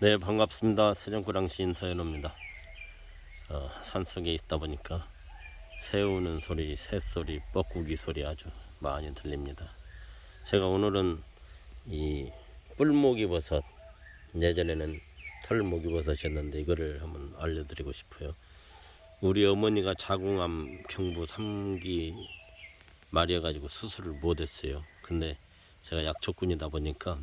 네 반갑습니다. 세정구랑 시 인 서현우입니다. 어, 산속에 있다 보니까 새우는 소리 새소리 뻐꾸기 소리 아주 많이 들립니다. 제가 오늘은 이 뿔모기 버섯 예전에는 털모기 버섯이었는데 이거를 한번 알려드리고 싶어요. 우리 어머니가 자궁암 경부 3기 말이어가지고 수술을 못했어요. 근데 제가 약초꾼이다 보니까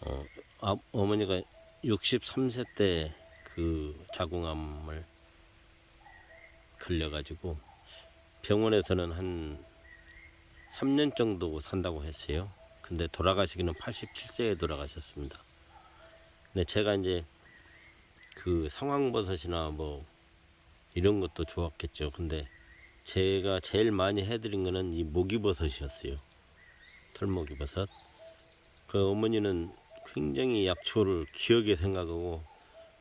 어, 아, 어머니가 63세 때 그 자궁암을 걸려가지고 병원에서는 한 3년 정도 산다고 했어요. 근데 돌아가시기는 87세에 돌아가셨습니다. 근데 제가 이제 그 상황버섯이나 뭐 이런 것도 좋았겠죠. 근데 제가 제일 많이 해드린 거는 이 모기버섯이었어요. 털모기버섯. 그 어머니는 굉장히 약초를 귀하게 생각하고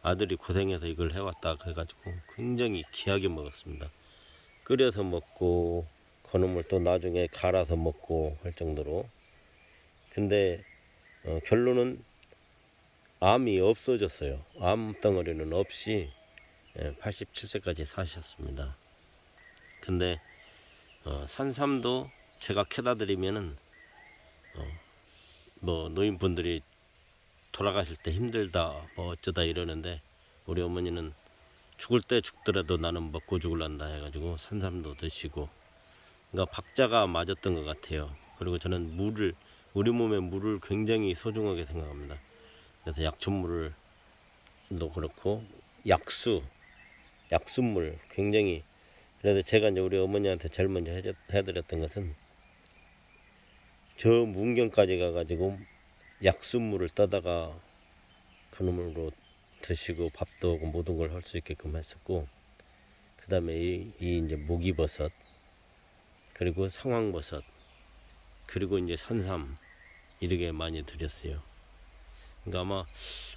아들이 고생해서 이걸 해왔다 그래가지고 굉장히 귀하게 먹었습니다. 끓여서 먹고 그놈을 또 나중에 갈아서 먹고 할 정도로 근데 어, 결론은 암이 없어졌어요. 암 덩어리는 없이 87세까지 사셨습니다. 근데 어, 산삼도 제가 캐다 드리면은 어, 뭐 노인분들이 돌아가실 때 힘들다 뭐 어쩌다 이러는데 우리 어머니는 죽을 때 죽더라도 나는 먹고 죽을란다 해가지고 산삼도 드시고 그러니까 박자가 맞았던 것 같아요. 그리고 저는 물을 우리 몸에 물을 굉장히 소중하게 생각합니다. 그래서 약초물을 도 그렇고 약수 약수물 굉장히 그래서 제가 이제 우리 어머니한테 제일 먼저 해드렸던 것은 저 문경까지 가가지고 약수물을 떠다가 그놈으로 드시고 밥도 하고 모든 걸 할 수 있게끔 했었고 그 다음에 이, 이 이제 모기버섯 그리고 상황버섯 그리고 이제 산삼 이렇게 많이 드렸어요. 그러니까 아마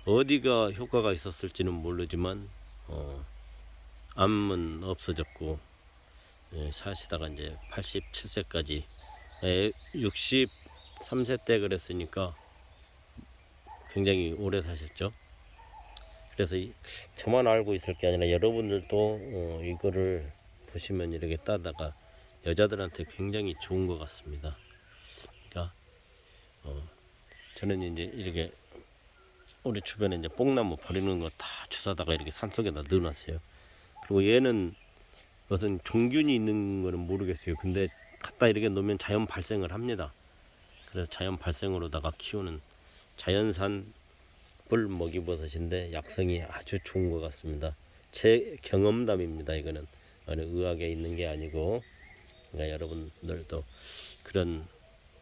어디가 효과가 있었을지는 모르지만 어, 암은 없어졌고 예, 사시다가 이제 87세까지 63세 때 그랬으니까 굉장히 오래 사셨죠. 그래서 이, 저만 알고 있을 게 아니라 여러분들도 어, 이거를 보시면 이렇게 따다가 여자들한테 굉장히 좋은 것 같습니다. 그러니까 어, 저는 이제 이렇게 우리 주변에 이제 뽕나무 버리는 거 다 주사다가 이렇게 산속에다 넣어놨어요. 그리고 얘는 무슨 종균이 있는 거는 모르겠어요. 근데 갖다 이렇게 놓으면 자연 발생을 합니다. 그래서 자연 발생으로다가 키우는 자연산 뿔 먹이버섯인데 약성이 아주 좋은 것 같습니다. 제 경험담입니다. 이거는 어느 의학에 있는 게 아니고 그러니까 여러분들도 그런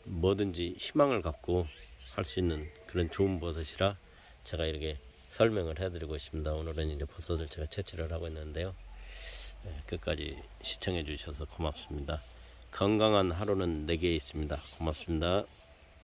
뭐든지 희망을 갖고 할 수 있는 그런 좋은 버섯이라 제가 이렇게 설명을 해드리고 있습니다. 오늘은 이제 버섯을 제가 채취를 하고 있는데요. 예, 끝까지 시청해 주셔서 고맙습니다. 건강한 하루는 내게 있습니다. 고맙습니다.